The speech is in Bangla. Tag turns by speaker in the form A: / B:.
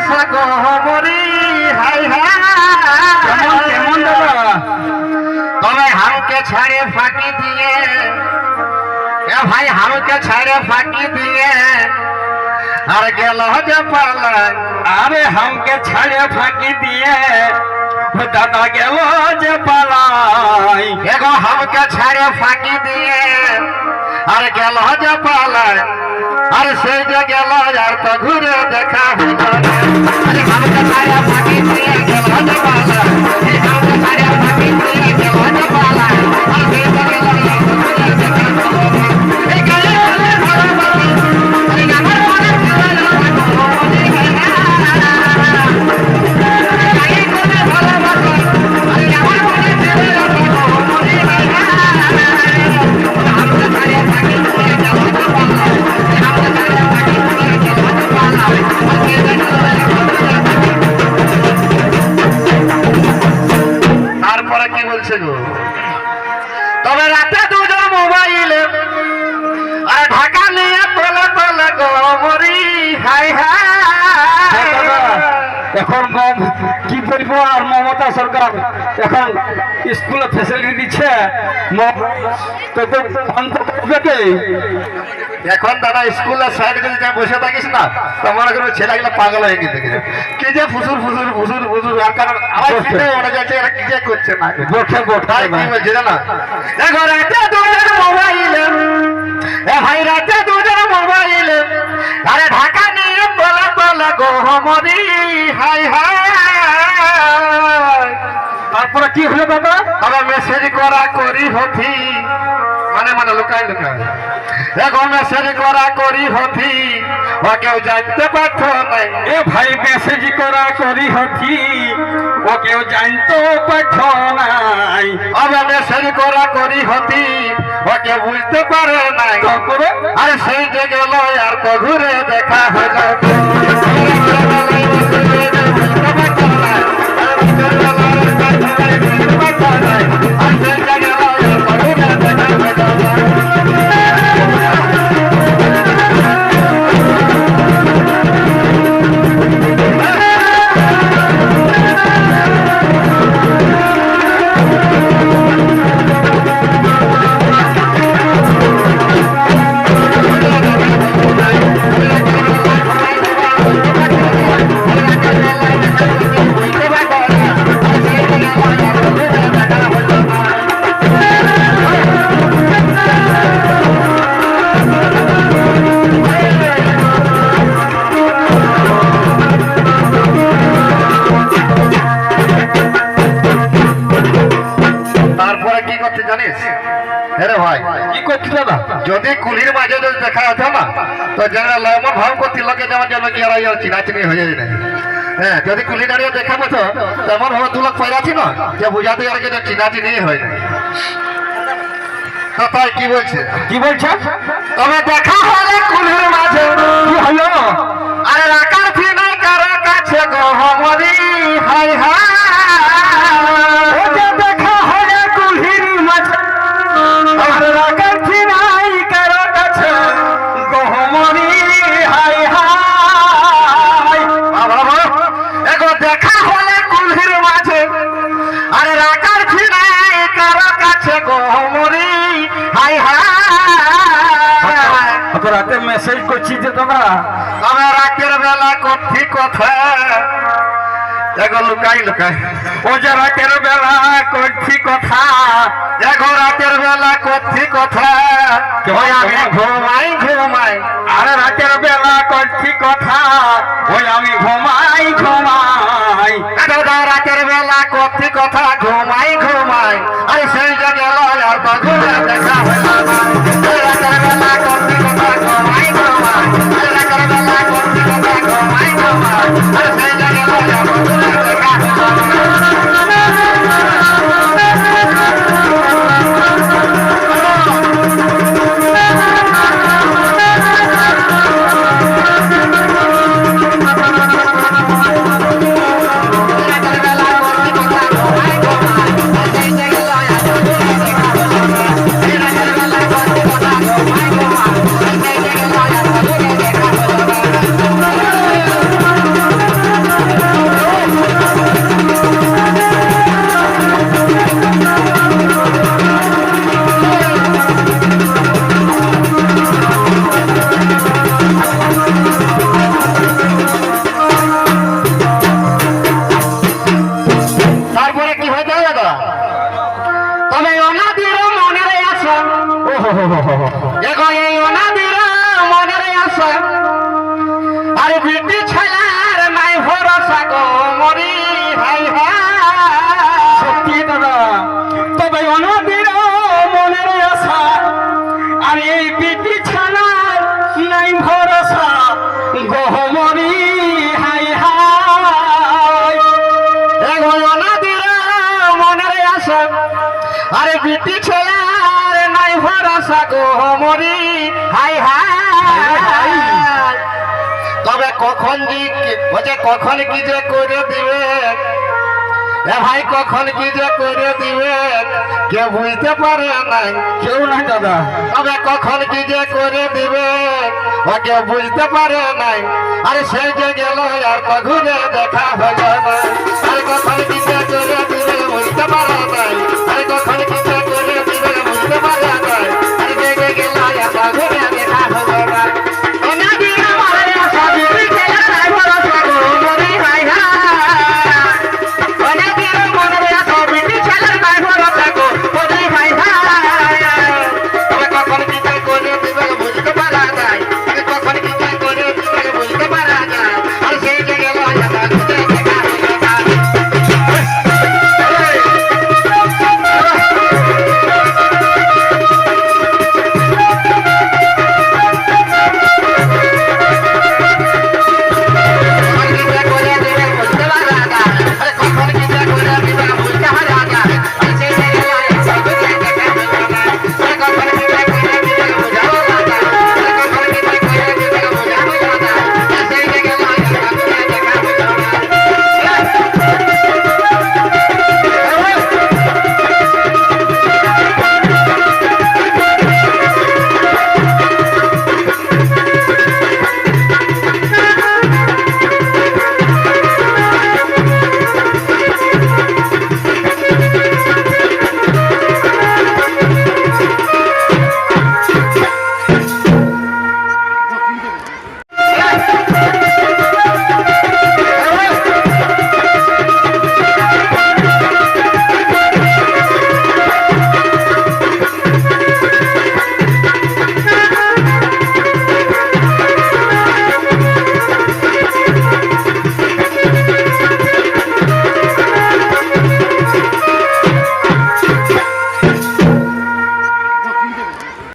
A: আশা গহমরি হাই।
B: কেমন কেমন দাদা?
A: তবে হামকে ছাড়ে ফাঁকি দিয়ে। এ ভাই হামকে ছাড়ে ফাঁকি দিয়ে। আর গেল যে পালায়
B: আরে হামকে ছাড়ে ফাঁকি দিয়ে। দাদা গেল যে পালাই
A: এগো হামকে ছাড়ে ফাঁকি দিয়ে। আর গেল যা পালায় আর সেই যে গেল আর তো ঘুরে দেখা হলো গো
B: এখন কি বলব? আর মমতা সরকার এখন স্কুলে ফেসিলিটি দিচ্ছে। করবে
A: এখন দাদা স্কুলে সাইড করে যা বসে থাকিস না তোমার কোনো ছেলেগুলো পাগল হয়ে গেছে কি যে ফুসুর ফুসুর ফুসুর ফুসুর আর কারণ আমার চিন্তা মনে যাচ্ছে এরা কি যে করছে না?
B: বসে বসে
A: কি বলছে জানো? দেখো রাতে দুজন মোবাইলে এ ভাই রাতে দুজন মোবাইলে আরে ঢাকা
B: তারপরে কি হলো দাদা?
A: আমার মেসেজ করা করি হথি মানে মানে লুকায় লুকায়। এখন মেসেজ করা করি হথি ও কেউ জানতে পারতো নাই
B: এ ভাই মেসেজ করা করি হতি ও কেউ জানতো পাঠো নাই।
A: আবার মেসেজ করা করি হতি ওকে বুঝতে পারে নাই। আর সেই যে গেল আর কঘুরে ঘুরে দেখা হলো। করতে জানিস? হ্যাঁ ভাই।
B: কি করছি দাদা
A: যদি কুলির মাঝে যদি দেখা হতো না তো যারা লয়মন ভাব করতে লোকে যেমন যেন কি আর ইয়ার চিনাচিনি হয়ে যায় না হ্যাঁ যদি কুলি দাঁড়িয়ে দেখা পেতো তেমন ভাবে দু লোক পাইরাছি না যে বুঝাতে গেলে যে চিনাচিনি হয় না তাই কি বলছে?
B: কি বলছে?
A: তবে দেখা হলে কুলির মাঝে
B: কি হলো
A: আরে রাখার নাই কারও কাছে গহমরি হাই হাই
B: কাছে গহমরি হাই হাই। রাতে মেসেজ করছি যে তোমরা
A: তবে রাতের বেলা কথি কথা। এগো লুকাই লুকাই।
B: ও যে রাতের বেলা করছি কথা।
A: এগো রাতের বেলা কথি। কথা ওই আমি ঘুমাই ঘুমাই।
B: আরে রাতের বেলা করছি কথা। ওই আমি ঘুমাই ঘুমাই।
A: রাতের বেলা কথি কথা। ঘুমাই ঘুমাই দেখো এই ওনাদের মনের আশা আর, বিটি ছায়ার নাই ভরসা গো মরি হাই সত্যি দাদা তবে ওনাদের মনের আশা আর এই বিটি ছায়ার নাই ভরসা গহমরি হাই হাই দেখো ওনাদের মনের আশা আরে বিটি ছায়ার ভরসা গো মরি। হাই হাই তবে কখন কি বলছে কখন কি যে করে দিবে? ভাই কখন কি যে করে দিবে? কেউ বুঝতে পারে না
B: কেউ না দাদা।
A: তবে কখন কি যে করে দিবে? ও কেউ বুঝতে পারে নাই। আরে সে যে গেল আর কখনো দেখা হলো না। আরে কখন কি যে করে দিবে বুঝতে পারে নাই। আরে কখন কি